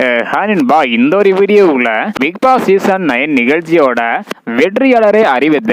and ஹானின்பா இந்த ஒரு வீடியோவுல பிக் பாஸ் சீசன் நைன் நிகழ்ச்சியோட வெற்றியாளரை அறிவித்த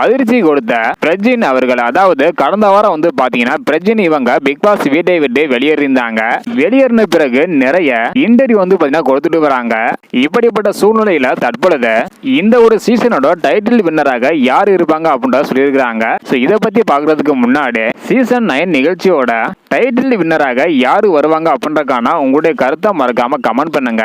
அதிர்ச்சி கொடுத்த பிரஜின் அவர்கள். அதாவது கடந்த வாரம் வந்து பாத்தீங்கன்னா பிரஜின் இவங்க பிக் பாஸ் வீட்டை விட்டு வெளியேறிந்தாங்க வெளியேறின பிறகு நிறைய இன்டர்வியூ வந்து பாத்தீங்கன்னா கொடுத்துட்டு வராங்க. இப்படிப்பட்ட சூழ்நிலையில தற்பொழுது இந்த ஒரு சீசனோட டைட்டில் வின்னராக யார் இருப்பாங்க அப்படின்றத சொல்லியிருக்கிறாங்க. ஸோ இதை பத்தி பார்க்கறதுக்கு முன்னாடி சீசன் நைன் நிகழ்ச்சியோட டைட்டில் வின்னராக யார் வருவாங்க அப்படின்றக்கான உங்களுடைய கருத்தை மறக்காம கமெண்ட் பண்ணுங்க.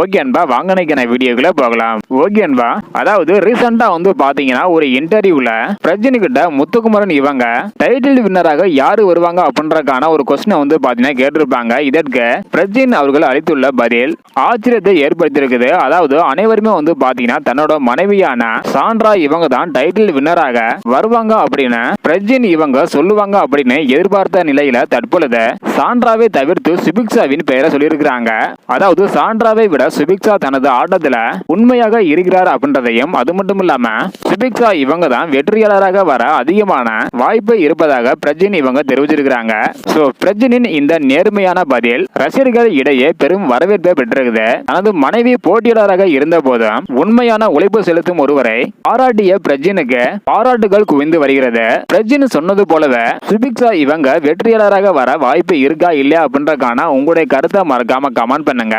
ஓகே அன்பா வாங்க நினைக்கிற வீடியோக்குள்ள போகலாம். ஓகே அன்பா அதாவது ரீசெண்டா வந்து பாத்தீங்கன்னா ஒரு இன்டர்வியூல பிரஜினி கிட்ட முத்துக்குமரன் இவங்க டைட்டில் வின்னராக யாரு வருவாங்க அப்படின்றக்கான ஒரு கொஸ்டினை வந்து பாத்தீங்கன்னா கேட்டிருப்பாங்க. இதற்கு பிரஜின் அவர்கள் அளித்துள்ள பதில் ஆச்சரியத்தை ஏற்படுத்தியிருக்குது. அதாவது அனைவருமே வந்து பாத்தீங்கன்னா தன்னோட மனைவியான சாண்ட்ரா இவங்க தான் டைட்டில் வின்னராக வருவாங்க அப்படின்னு பிரஜின் இவங்க சொல்லுவாங்க அப்படின்னு எதிர்பார்த்த நிலையில தற்பொழுது சாண்ட்ராவை தவிர்த்து சுபிக்ஷாவின் பெயரை சொல்லியிருக்கிறாங்க. அதாவது சாண்ட்ராவை விட சுபிக்ஷா தனது ஆட்டத்துல உண்மையாக இருக்கிறார் அப்படின்றதையும் அது மட்டும் இல்லாம சுபிக்ஷா இவங்க தான் வெற்றியாளராக வர அதிகமான வாய்ப்பு இருப்பதாக பிரஜின் இவங்க தெரிவிச்சிருக்கிறாங்க. சோ பிரஜினின் இந்த நேர்மையான பதில் ரசிகர்கள் இடையே பெரும் வரவேற்பை பெற்றிருக்குது. தனது மனைவி போட்டியாளராக இருந்த போதும் உண்மையான உழைப்பு செலுத்தும் ஒருவரை பாராட்டிய பிரஜினுக்கு பாராட்டுகள் குவிந்து வருகிறது. பிரஜின் சொன்னது போலவே சுபிக்ஷா இவங்க வெற்றியாளராக வர வாய்ப்பு இருக்கா இல்லையா அப்படின்றக்கான உங்களுடைய கருத்தை மறக்காம கமெண்ட் பண்ணுங்க.